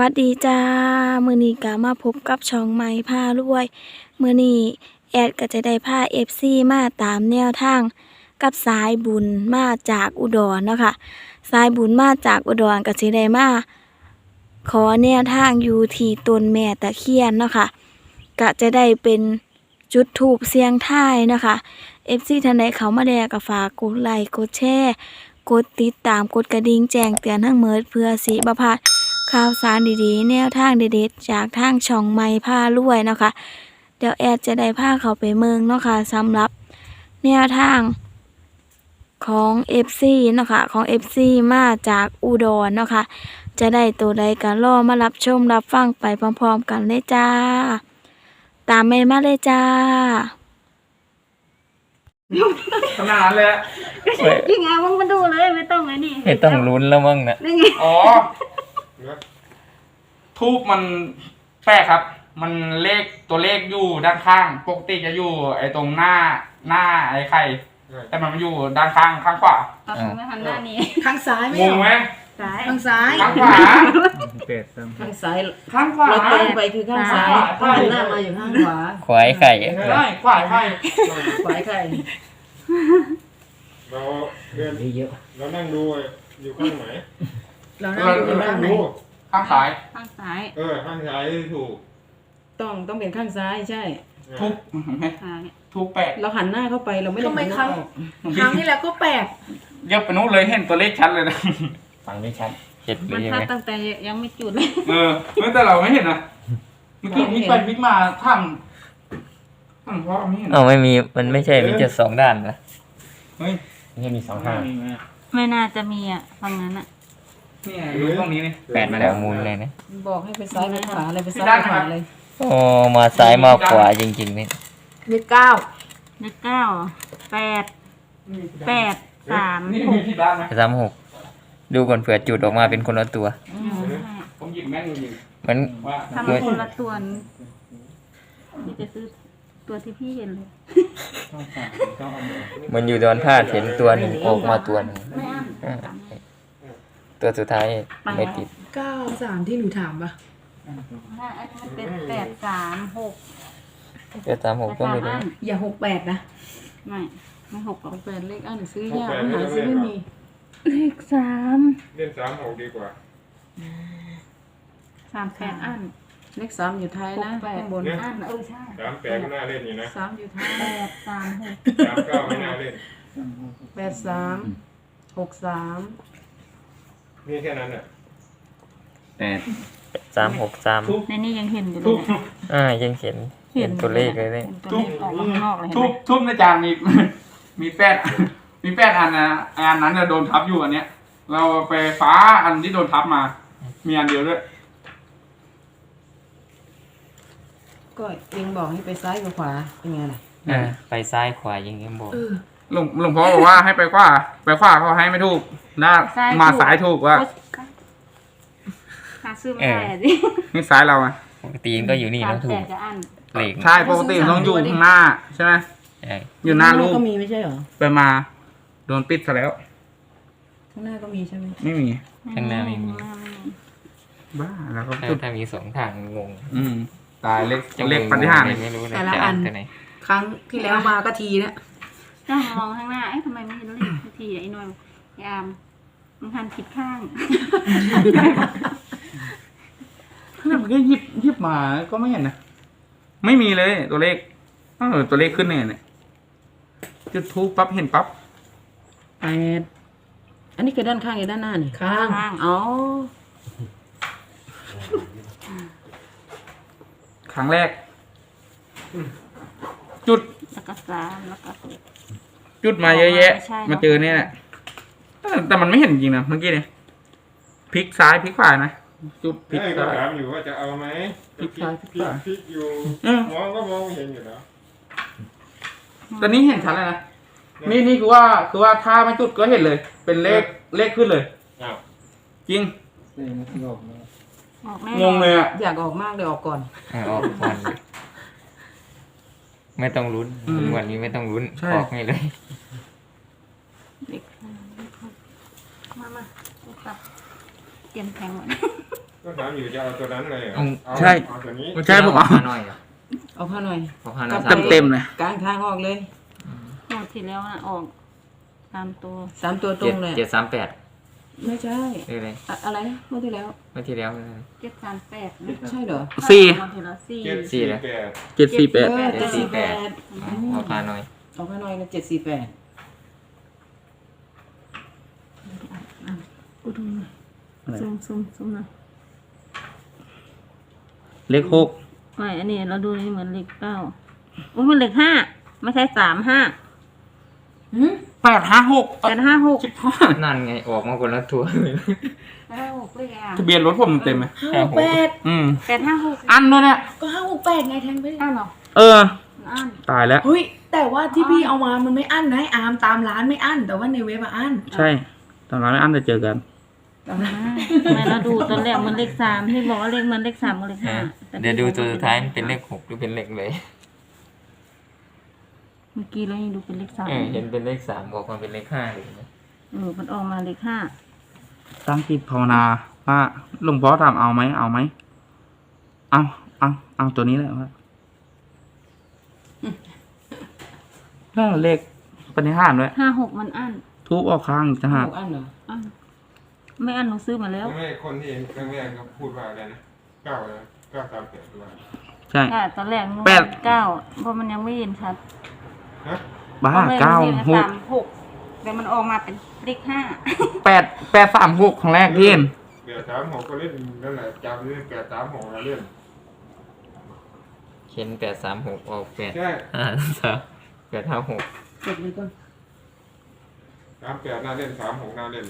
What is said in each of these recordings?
วัสดีจ้า มือนี้ก็มาพบกับช่องใหม่ผ้ารวย มือนี้แอดก็จะได้ผ้าเอฟซีมาตามแนวทาง กับสายบุญมาจากอุดรเนาะค่ะสายบุญมาจากอุดรก็จะได้มาขอแนวทางอยู่ที่ต้นแม่ตะเคียนเนาะค่ะก็จะได้เป็นจุดถูกเสียงท้ายเนาะคะเอฟซีท่านใดเขามาแดก็ฝากกดไลค์กดแชร์กดติดตามกดกระดิ่งแจ้งเตือนทั้งเมิดเพื่อสิบพาด ข่าวสารดีๆ แนวทางเด็ดๆจากทางช่องไม้ผ้ารวยเนาะค่ะเดี๋ยวแอดจะได้ผ้าเขาไปเมืองเนาะค่ะสำหรับแนวทางของ FC เนาะค่ะของ FC มาจากอุดรเนาะค่ะจะได้ตัวใดกันรอมารับชมรับฟังไปพร้อมๆกันเลยจ้า ตามเมย์มาเลยจ้าขนาดนั้นเลยอะยิงเอามึงมาดูเลยไม่ต้องเลยนี่ไม่ต้องลุ้นแล้วมั้งนะนี่ไงอ๋อ ทูบมันแปลกครับ มันเลขตัวเลขอยู่ด้านข้าง ปกติจะอยู่ ไอ้ตรงหน้าหน้าไอ้ไข่แต่มันมาอยู่ด้านข้างข้างขวาเอาถึงมาทางด้านนี้ข้างซ้ายไหมงงไหมซ้ายข้างซ้ายข้างขวาเป็ดข้างซ้ายข้างขวาเราตรงไปคือข้างซ้ายขวาหันหน้ามาอยู่ข้างขวาควายไข่ใช่ขวาไข่ขวาไข่เราเดินเยอะเรานั่งดูอยู่ข้างไหน เรานั่งเราอยู่ข้างไหนดูข้างซ้าย ข้างซ้ายเออ ข้างซ้ายถูกต้องต้องเป็นข้างซ้ายใช่ ทุบซ้ายทุบแปลกเราหันหน้าเข้าไปเราไม่ได้หันหน้าออกครั้งที่แล้วก็แปลกเยอะไปนู้นเลยเห็นตัวเลขชัดเลยนะ ฟังไม่ชัดเจ็ดเลมันยใช่พลาไหดมตั้งแต่ยังไม่จุดเลย เออเมื่อแต่เราไม่เห็นนะเมื่อกี้พลิกไปพลิกมาทำทำเพราะไม่เห็นเอ้าไม่มีมันไม่ใช่มีจะสองด้านนะ เฮ้ยไม่ใช่มีสองทางมีไหมอะไม่น่าจะมีอะฝั่งนั้นอะ เนี่ยดูตรงนี้นี่แปดมาแล้วมูลเลยนะ บอกให้ไปซ้ายไปขวาเลยไปซ้ายไปขวาเลยโอ้มาซ้ายมาขวาจริงๆนี่เลขเก้าเลขเก้าแปดแปดสามนี่หมีกที่ด้านไหมสามหกดูก่อนเผื่อจุดออกมาเป็นคนละตัวอืมใช่ผมหยิบแม่นจริงมันๆว่าทำคนละตัวนี่จะซื้อตัวที่พี่เห็นเลยมันอยู่ตอนพลาดเห็นตัวหนึ่งออกมาตัวหนึ่งไม่อ้ำอ่า ตัวสุดท้ายไม่ติด เก้าสามที่หนูถามปะถ้าอันนี้มันเป็นแปดสามหกตัวสามหกก็สามไม่รู้อันอย่าหกแปดนะ ไม่ไม่หกหรอกแปดเลขอันซื้อยากมันหาซื้อไม่มีเลขสามเล่นสามหกดีกว่าสามแปดอันเลขสามอยู่ท้ายนะข้างบนอันเออใช่สามแปดก็น่าเล่นอยู่นะสามอยู่ท้ายแปดสามหกสามเก้าไม่น่าเล่นแปดสามหกสาม นี่แค่นั้นอะแปดสามหกสามในนี้ยังเห็นอยู่เลทุยบเนี่ยอ่ายังเห็นเห็นตัวเลขเลยเนี่ยห็นตัวเลขออกมาข้างนอกเลยเห็นทุไหมบทุบในจานมี มีแปดมีแปดอันนะอันนั้นจะโดนทับอยู่อันเนี้ย เราไปฟ้าอันที่โดนทับมา มีอันเดียวด้วย ก็เองบอกให้ไปซ้ายกับขวาเป็นไงล่ะ อ่าไปซ้ายขวายิงยังบอก หลวงหลวงพ่อบอกว่าให้ไปขวาไปขวาเขาให้ไม่ถูกหน้ามาสายถูกว่าหาซื้อไม่ได้อะสินี่ซ้ายเราอะปกติก็อยู่นี่สามแล้วถูแปกดจะอันเลขใช่ปกติมันต้องอยู่ข้างหน้าใช่ไหมใช่อยู่หน้าลูกก็มีไม่ใช่เหรอ ไปมา โดนปิดซะแล้ว ข้างหน้าก็มีใช่ไหมไม่มีข้างหน้าไม่มีบ้าแล้วก็ถ้าจุดถ้ามีสองทางงงอืม ตายเลขจะเลขปฏิหารย์ ไม่รู้นะแต่ละจะอัอ่านนตัวไหน ครั้งที่แล้วมาก็ทีเนี่ย ถ้ามองข้างหน้า เอ๊ะทำไมไม่เห็นเลขสักทีไอ้หน่อยไอ้อามมึงหันผิดข้างเนี่ยมันก็ยิบยิบมาก็ไม่เห็นนะไม่มีเลยตัวเลขเออตัวเลขขึ้นเนี่ยเนี่ยจุดทูปปั๊บเห็นปั๊บแปดอันนี้คือด้านข้างหรือด้านหน้านี่ข้างข้างอ๋อครั้งแรก จุดแล้วก็สามแล้วก็หก จุดมาเยอะแยะ ใช่เนอะ มาเจอเนี่ยแหละแต่แต่มันไม่เห็นจริงนะเมื่อกี้เนี่ยพลิกซ้ายพลิกขวานะจุดพลิกเฮ้ยก็ซ้าย ถามอยู่ว่าจะเอาไหมพลิกซ้ายพลิกขวาพลิกอยู่เออ มองก็มองไม่เห็นอยู่แล้วตอนนี้เห็นชัดแล้วนะนี่นี่คือว่าคือว่าถ้าไม่จุดก็เห็นเลย เป็นเลขเลขขึ้นเลย อ้าวจริง ออกแน่งงเลยอะอยากออกมากเลยออกก่อน อ่าออกก่อนเลย ไม่ต้องลุ้นอืมวันนี้ไม่ต้องลุ้นใช่ ออกไม่เลย เด็กมามาลูกกลับเตรียมแทงไว้ก็ถามอยู่จะเอาตัวนั้นเลยเหรอเอาเอาใช่ เอาตัวนี้ใช่ผมเอาผ้าหน่อยเหรอเอาผ้าหน่อยเอาผ้าหน่อยกลัเต็บมไปเต็มๆเลยกลางทางออกเลยหมดที่แล้วนะออกตามตัวสามตัวตรเจ็ดงเลยเจ็ดสามแปด ไม่ใช่เอ้ยเลยอะอะไรนะเมื่อที่แล้ว เมื่อที่แล้วเจ็ดสามแปดใช่เหรอสี่หมดที่แล้วสี่ เจ็ดสี่สี่เลยแปดเจ็ดสี่แปดเออเจ็ดสี่แปดเอาผ้าหน่อยเอาผ้าหน่อยนะเจ็ดสี่แปดกูดูหน่อยซูมซูมซูมหนะเลขหกไม่อันนี้เราดูนี่เหมือนเลขเก้าโอ้ยมันเลขห้าไม่ใช่สามห้า แปดห้าหกแปดห้าหกนั่นไงออกมาคนละตัวเลยแปดห้าหกเลขอะทะเบียนรถผมเต็มไหมห้าหกแปดอืมแปดห้าหกอันด้วยเนี่ยก็ห้าหกแปดไงแทงไปอ้าวเหรอเอออ่านตายแล้วเฮ้ยแต่ว่าที่พี่เอามามันไม่อั้นนะอามตามร้านไม่อั้นแต่ว่าในเว็บอะอั้นใช่ตอนนั้นอันจะเจอกันไม่เราดูตอนแรกมันเลขสามที่บอกว่าเลขมันเลขสามกับเลขห้าแต่เดี๋ยวดูตัวสุดท้ายมันเป็นเลขหกหรือเป็นเลขเลยเมื่อกี้เรายังดูเป็นเลขสามเออเห็นเป็นเลขสามบอกมาเป็นเลขห้าเลยนะเออมันออกมาเลขห้าตั้งจิตภาวนาว่าหลวงพ่อถามเอาไหมเอาไหมเอาเอาเอาตัวนี้แหละว่าแล้วเลขปฏิหารย์ด้วยห้าหกมันอั้นทุบออกข้างอีกต่างหากหกอันเหรออั้นไม่อั้นหนูซื้อมาแล้ว ไม่คนที่เห็นครั้งแรกก็พูดว่าอะไรนะเก้าเลยเก้าสามแปดด้วยใช่ใช่ตอนแรกหนูแปดเก้าเพราะมันยังไม่เห็นชัด ฮะ บ้าตอนแรเก้ามันหเห็นกสามหกแต่มันออกมาเป็นเลขห้าแปดแปดสามหกครั้งแรกที่เห็นแปดสามหกก็เล่นนั่นแหละจำนี่แปดสามหกเราเล่นเขียนแปดสามหกออกแปดใช่ห้าสามแปดห้าหกกดเลยก่อนสามแปดน่าเล่นสามหกน่าเล่น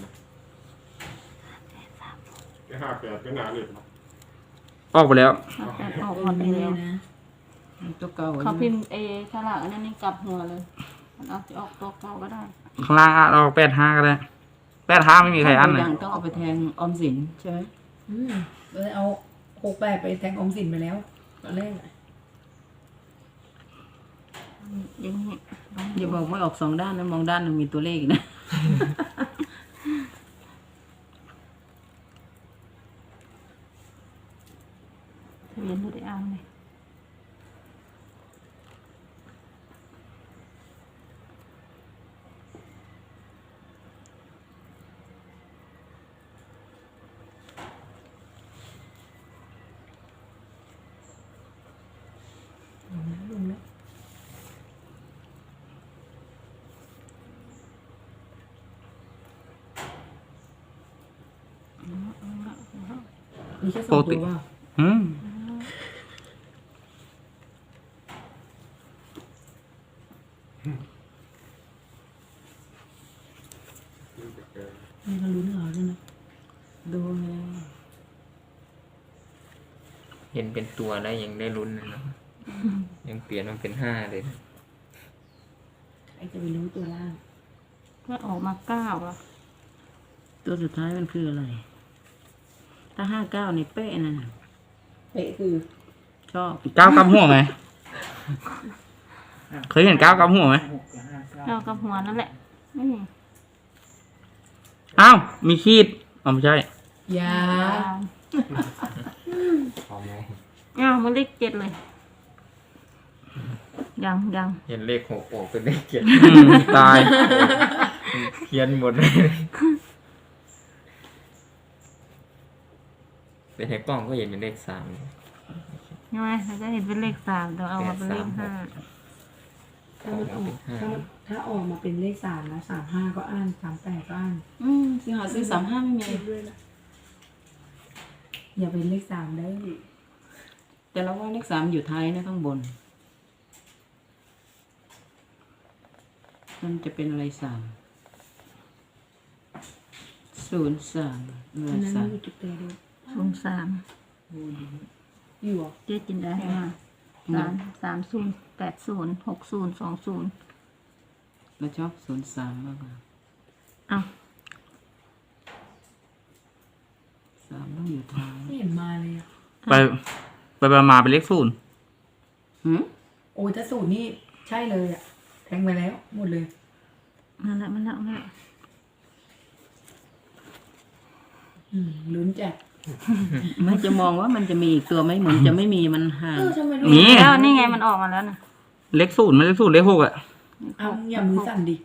แค่ห้าแปดก็น่าเล่นออกไปแล้วแปดออกหมดเลยแล้ว ตัวเก่าเขาพิมพ์เอฉลากอันนั้นนี่กลับหัวเลยมันเอาจะออกตัวเก่าก็ได้ข้างล่างอะออกแปดห้าก็ได้แปดห้าไม่มีใครอันเลยยังต้องเอาไปแทงออมสินใช่ไหมอืมเลยเอาหกแปดไปแทงออมสินไปแล้วตอนแรกอะอย่างนี้อย่าบอกว่าออกสองด้านนะมองด้านหนึงมีตัวเลขอีกนะทะเบียนรถได้อ่านเลย มีแค่สองตัวว่าอืมนี่ก็ลุ้นเหรอด้วยนะดูไงเห็นเป็นตัวแล้วยังได้ลุ้นเลยนะยังเปลี่ยนมันเป็นห้าเลยนะใครจะไปรู้ตัวล่างก็ออกมาเก้าอะตัวสุดท้ายมันคืออะไร ถ้าห้าเก้าในเป๊ะนั่นน่ะเป๊ะคือชอบก้าวกำหัวไหม เคยเห็นก้าวกำหัวไหมเก้ากับหัวนั่นแหละนี่อ้าว มีขีดอ๋อไม่ใช่ยาพร้อมไหมอ้าวมันเลขเจ็ดเลย ยังยังเห็นเลขหกออกเป็นเลขเจ็ดอืมตายเขียนหมดเลย แต่ในกล้องก็เห็นเป็นเลขสามใช่ไหมเราจะเห็นเป็นเลขสามแต่เอามาเป็นเลขห้าถ้ามันออกถ้าถ้าออกมาเป็นเลขสามนะสามห้าก็อั้นสามแปดก็อั้นอืมซื้อหาซื้อสามห้าไม่มีอย่าเป็นเลขสามได้ แต่เราว่าเลขสามอยู่ท้ายนะข้างบน มันจะเป็นอะไรสามศูนย์สามเงิอันนนั้นสามมีจุดเตะด้วย ศูนย์สามอยู่เหรอเจ๊จินได้ให้มาสามสามศูนย์แปดศูนย์หกศูนย์สองศูนย์เราชอบศูนย์สามมากกว่าอ้าวสามต้องอยู่ท้ายไม่เห็นมาเลยอะไปไปไปมาเป็นเลขศูนย์หืมโอ้ยถ้าสูตรนี่ใช่เลยอะแทงไปแล้วหมดเลยนั่นแหละมันละมันละอืมลุ้นจัด มันจะมองว่ามันจะมีอีกตัวไหมเหมือนจะไม่มีมันห่าง เออทำไมดูมีแล้วนี่ไงมันออกมาแล้วนะเลขศูนย์ไม่เลขศูนย์เลขหกอะเอาอย่ามือสั่นดิ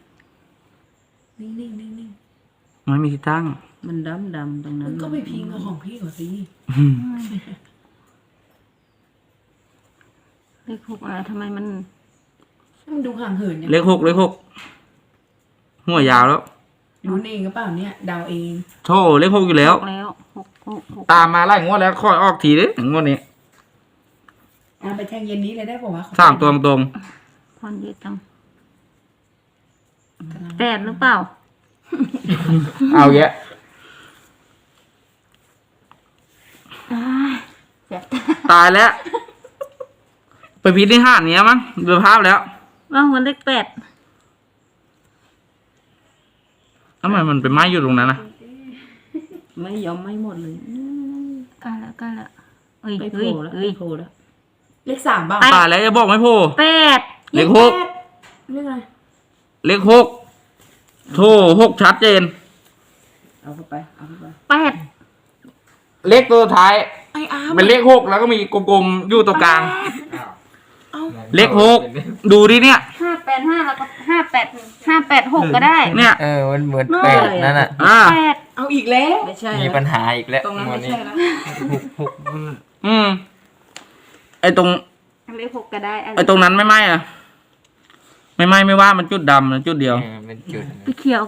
นิ่งนิ่งนิ่งนิ่งมันมีที่ตั้ง มันดำดำๆตรงนั้มันนก็ไปพิงกับของพี่เขาสิเลขหกอะไรทำไมมันมันดูห่างเหินยังเลขหกเลขหกหัวยาวแล้ว รู้เองก็เปล่าเนี่ยเดาวเอง โธ่เลขหกอยู่แล้วหกแล้วหกหกหก ตามมาไล่งวดแล้วค่อยออกทีเด้งวดนี้อะไปแทงเย็นนี้เลยได้ป่าวะสามตัวตรงพรเยอะจังแปดหรือเปล่า ๆเอาแยะอ้ายแสบตาตายแล้ว ไปพิษที่ห้างเนี้ยมั้งดูภาพแล้วว่ามันเลขแปดทำไมมันเป็นไม้อยู่ตรงนั้นนะ ไม่ยอมไม่หมดเลยใกล้ละใกล้ละเอ้ยไม่โผเฮ้ยล่แล้วเฮ้ยไม่โผล่แล้วเลขสามบ้างตายแล้วจะบอกไม่โพอแปดเลขหก เลขอะไรเลขหกโธ่หกชัดเจน เอาเข้าไปเอาเข้าไปแปดเลขตัวสุดท้าย ไออาร์มเป็นเลขหกแล้วก็มีกลมๆอยู่ตรงกลางอ้าวเลขหกดูดิเนี่ย ห้าแปดห้าแล้วก็ห้าแปดห้าแปดหกก็ได้เนี่ย เออมันเหมือนแปดนั่นน่ะอ่า แปด เอาอีกแล้วไม่ใช่มีแล้วปัญหาอีกแล้วตรงนั้นวัไม่นี้ใช่แล้วอืมไอตรงเลขหกก็ได้อะไรไอตรงนั้นไม่ไหมอะ ไม่ไหมไม่ว่ามันจุดดำนะจุดเดียวเออเป็นจุดพี่เขียว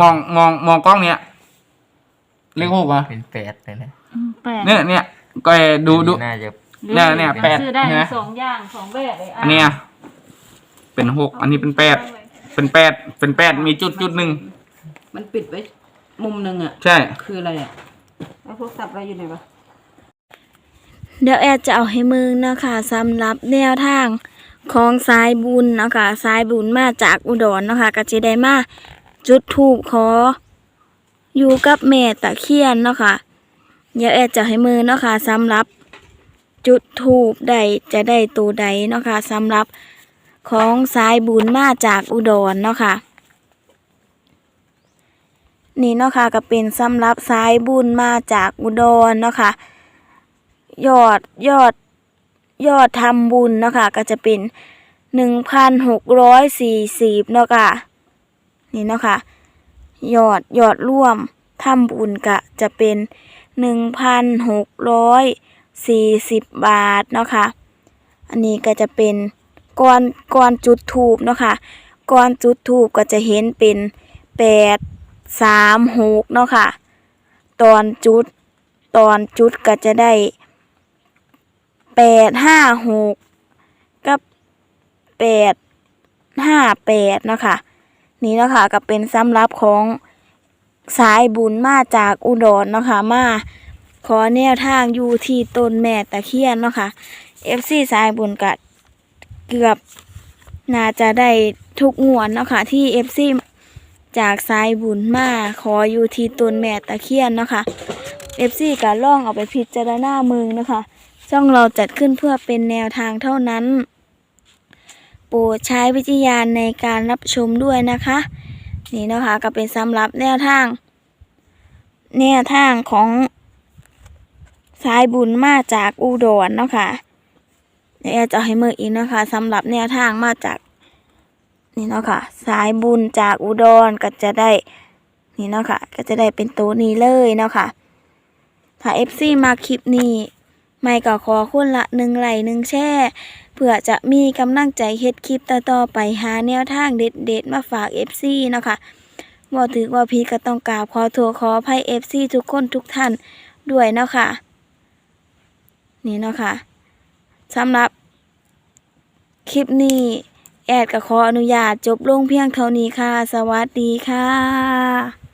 มองมองมองกล้องเนี้ยเลขหกอะเป็นแปดเลยนะอืมแปดเนี่ยเนี่ยก็ดูดูน่าจะเนี่ยเนี่ยแปดซื้อได้เห็นไหมสองอย่างสองแบบเลยอันเนี้ย เป็นหกอันนี้เป็นแปดเป็นแปดเป็นแปดมีจุดจุดหนึ่งมันปิดไว้ มุมหนึ่งอะ ใช่ คืออะไรอะแล้วโทรศัพท์เราอยู่ไหนวะเดี๋ยวแอดจะเอาให้มึงเนาะคะสำหรับแนวทางของสายบุญเนาะคะสายบุญมาจากอุดรเนาะคะก็จะได้มาจุดถูกขอ อยู่กับแม่ตะเคียนเนาะค่ะเดี๋ยวแอดจะให้มือเนาะค่ะสำหรับจุดถูกใดจะได้ตัวใดเนาะค่ะสำหรับ ของสายบุญมาจากอุดรเนาะค่ะ นี่เนาะค่ะก็เป็นสำหรับสายบุญมาจากอุดรเนาะค่ะยอดยอดยอดทำบุญเนาะค่ะก็จะเป็นหนึ่งพันหกร้อยสี่สิบเนาะค่ะนี่เนาะค่ะยอดยอดร่วมทำบุญกะจะเป็นหนึ่งพันหกร้อยสี่สิบบาทเนาะค่ะอันนี้ก็จะเป็น ก้อนก้อนจุดทูบเนาะค่ะก้อนจุดทูบก็จะเห็นเป็นแปดสามหกเนาะค่ะ ตอนจุดตอนจุดก็จะได้แปดห้าหกกับแปดห้าแปดเนาะค่ะ นี่เนาะค่ะก็เป็นสำรับของสายบุญมาจากอุดรเนาะค่ะมาขอแนวทางอยู่ที่ต้นแม่ตะเคียนเนาะค่ะ FC สายบุญก็ เกือบน่าจะได้ทุกงวดเนาะค่ะที่ FC จากสายบุญมาขออยู่ที่ต้นแม่ตะเคียนเนาะค่ะ FC ก็ล่องเอาไปพิจารณามึงนะคะช่องเราจัดขึ้นเพื่อเป็นแนวทางเท่านั้น โปรดใช้วิจารณญาณในการรับชมด้วยนะคะ นี่เนาะคะก็เป็นสำหรับแนวทาง แนวทางของสายบุญมาจากอุดรเนาะค่ะ ดี๋ยจะให้มืออีกนะคะสำหรับแนวทางมาจาก นี่เนาะค่ะ สายบุญจากอุดรก็จะได้ นี่เนาะค่ะ ก็จะได้เป็นตัวนี้เลยเนาะค่ะ ถ้า FC มาคลิปนี้ ไม่ก็ขอคุณละหนึ่งไหลหนึ่งแช่เพื่อจะมีกำลังใจเฮ็ดคลิปต่อๆไปหาแนวทางเด็ดๆมาฝาก FC เนาะค่ะบ่ถือว่าพีก็ต้องกราบขอโทษขออภัย FC ทุกคนทุกท่านด้วยเนาะค่ะ นี่เนาะค่ะ สำหรับคลิปนี้แอดกับขออนุญาตจบลงเพียงเท่านี้ค่ะ สวัสดีค่ะ